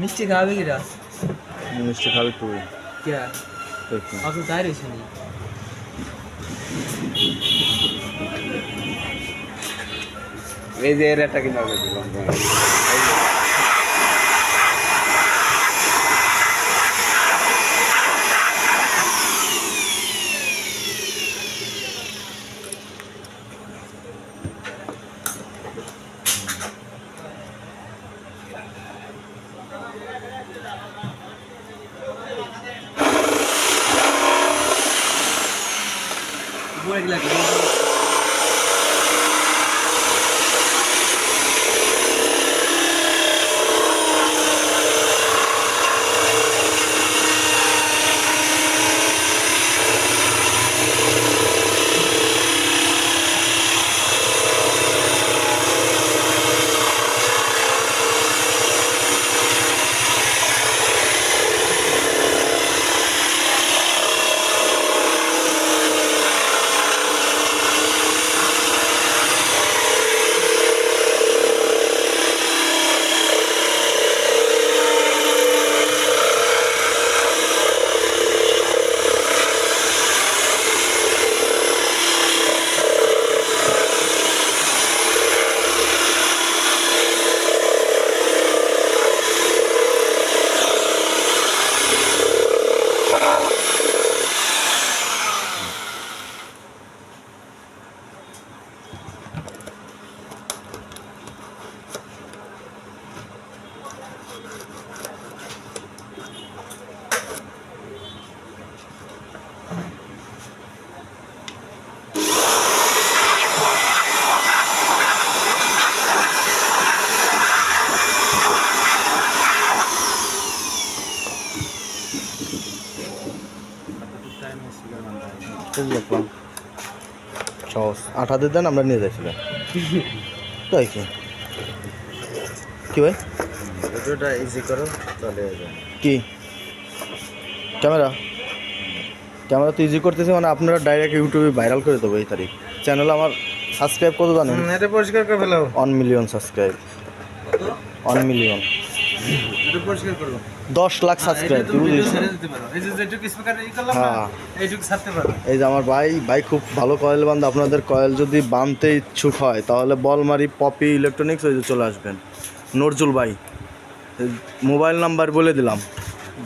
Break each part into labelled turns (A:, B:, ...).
A: মিষ্টি খাওয়াবে কিরা
B: মিষ্টি খাবে তুই
A: কে?
B: দেখি।
A: অত তাই রয়েছে
C: এই যে এর একটা কিনা দিলাম
A: বলে গেলা
B: দেখলাম সহজ হাতে দেন আমরা নিয়ে যাচ্ছিলাম তাই কি? কি ভাই?
C: ভিডিওটা ইজি করো
B: কি? ক্যামেরা? ক্যামেরা তো ইজি করতেছে মানে আপনারা ডাইরেক্ট ইউটিউবে ভাইরাল করে দেবো এই তারিখ। চ্যানেল আমার সাবস্ক্রাইব কত জানেন?
C: এটা পরিষ্কার করে ফেলাও।
B: One million subscribe one million
C: এটা পরিষ্কার করো।
B: দশ লাখ সাবস্ক্রাইব
C: এই যে
B: হ্যাঁ। এই যে আমার ভাই ভাই খুব ভালো কয়েল বান্ধ। আপনাদের কয়েল যদি বাঁধতে ইচ্ছুক হয় তাহলে বলমারি পপি ইলেকট্রনিক্স ওই যে চলে আসবেন। নজরুল ভাই মোবাইল নাম্বার বলে দিলাম।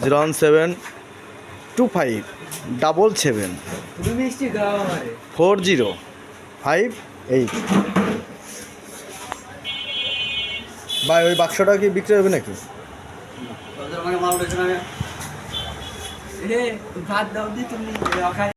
B: Zero one seven two five double seven four zero five eight ভাই ওই বাক্সটা কি বিক্রি হবে নাকি?
A: ভাত দাও দি তুমি